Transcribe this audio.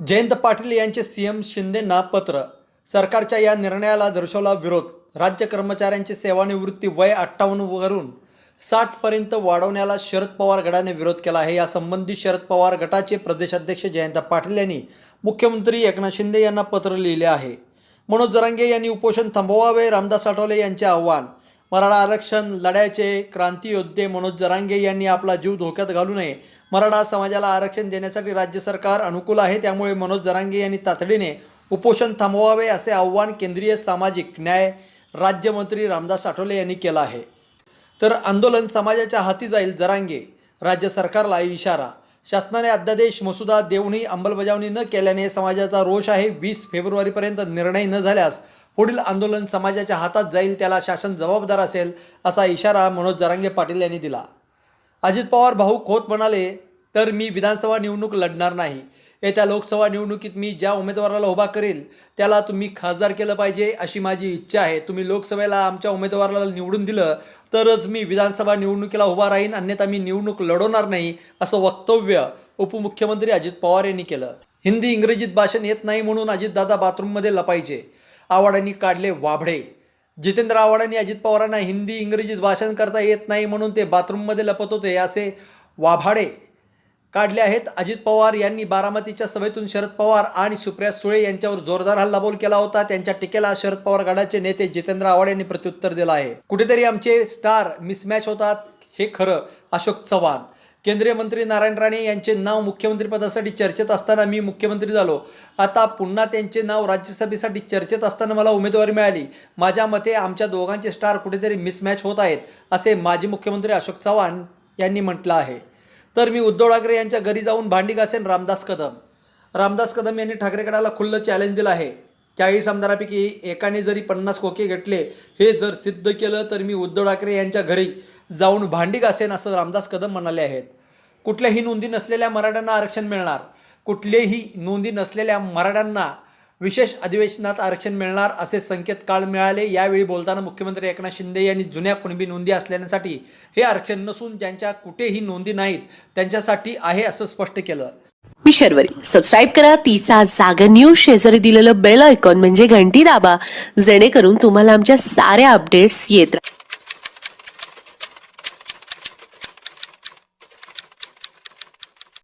जयंत पाटील यांचे सीएम शिंदेंना पत्र. सरकारच्या या निर्णयाला दर्शवला विरोध. राज्य कर्मचाऱ्यांची सेवानिवृत्ती वय अठ्ठावन्नवरून साठपर्यंत वाढवण्याला शरद पवार गटाने विरोध केला आहे. यासंबंधी शरद पवार गटाचे प्रदेशाध्यक्ष जयंत पाटील यांनी मुख्यमंत्री एकनाथ शिंदे यांना पत्र लिहिले आहे. मनोज जरांगे यांनी उपोषण थांबवावे रामदास आठवले यांचे आव्हान. मराठा आरक्षण लढ्याचे क्रांतीयोद्धे मनोज जरांगे यांनी आपला जीव धोक्यात घालू नये. मराठा समाजाला आरक्षण देण्यासाठी राज्य सरकार अनुकूल आहे त्यामुळे मनोज जरांगे यांनी तातडीने उपोषण थांबवावे असे आव्हान केंद्रीय सामाजिक न्याय राज्यमंत्री रामदास आठवले यांनी केलं आहे. तर आंदोलन समाजाच्या हाती जाईल जरांगे राज्य सरकारला इशारा. शासनाने अध्यादेश मसुदा देऊनही अंमलबजावणी न केल्याने समाजाचा रोष आहे. वीस फेब्रुवारीपर्यंत निर्णय न झाल्यास पुढील आंदोलन समाजाच्या हातात जाईल त्याला शासन जबाबदार असेल असा इशारा मनोज जरांगे पाटील यांनी दिला. अजित पवार भाऊ खोत म्हणाले तर मी विधानसभा निवडणूक लढणार नाही. येत्या लोकसभा निवडणुकीत मी ज्या उमेदवाराला उभा करेल त्याला तुम्ही खासदार केलं पाहिजे अशी माझी इच्छा आहे. तुम्ही लोकसभेला आमच्या उमेदवाराला निवडून दिलं तरच मी विधानसभा निवडणुकीला उभा राहीन अन्यथा मी निवडणूक लढवणार नाही असं वक्तव्य उपमुख्यमंत्री अजित पवार यांनी केलं. हिंदी इंग्रजीत भाषण येत नाही म्हणून अजितदादा बाथरूममध्ये लपायचे. आव्हाडांनी काढले वाभडे जितेंद्र आव्हाडांनी अजित पवारांना हिंदी इंग्रजीत भाषण करता येत नाही म्हणून ते बाथरूममध्ये लपत होते असे वाभाडे काढले आहेत. अजित पवार यांनी बारामतीच्या सभेतून शरद पवार आणि सुप्रिया सुळे यांच्यावर जोरदार हल्लाबोल केला होता. त्यांच्या टीकेला शरद पवार गडाचे नेते जितेंद्र आव्हाड यांनी प्रत्युत्तर दिलं आहे. कुठेतरी आमचे स्टार मिसमॅच होतात हे खरं. अशोक चव्हाण केंद्रीय मंत्री नारायण राणे यांचे नाव मुख्यमंत्रीपदासाठी चर्चेत असताना मी मुख्यमंत्री झालो. आता पुन्हा त्यांचे नाव राज्यसभेसाठी चर्चेत असताना मला उमेदवारी मिळाली. माझ्या मते आमच्या दोघांचे स्टार कुठेतरी मिसमॅच होत आहेत असे माजी मुख्यमंत्री अशोक चव्हाण यांनी म्हटलं आहे. तर मी उद्धव ठाकरे यांच्या घरी जाऊन भांडी घासेन रामदास कदम. रामदास कदम यांनी ठाकरे गटाला खुल्लं चॅलेंज दिलं आहे. चाळीस आमदारापैकी एकाने जरी पन्नास खोके घेतले हे जर सिद्ध केलं तर मी उद्धव ठाकरे यांच्या घरी जाऊन भांडी घासेन असं रामदास कदम म्हणाले आहेत. कुठल्याही नोंदी नसलेल्या मराठ्यांना आरक्षण मिळणार. कुठलेही नोंदी नसलेल्या मराठ्यांना विशेष अधिवेशनात आरक्षण मिळणार असे संकेत काळ मिळाले. यावेळी बोलताना मुख्यमंत्री एकनाथ शिंदे यांनी जुन्या कुणबी नोंदी असलेल्यांसाठी हे आरक्षण नसून ज्यांच्या कुठेही नोंदी नाहीत त्यांच्यासाठी आहे असं स्पष्ट केलं. मी शर्वरी. सबस्क्राईब करा. तिचा जागा न्यूज शेजारी दिलेलं बेल आयकॉन म्हणजे घंटी दाबा. जेणेकरून तुम्हाला आमच्या साऱ्या अपडेट्स येत राहतील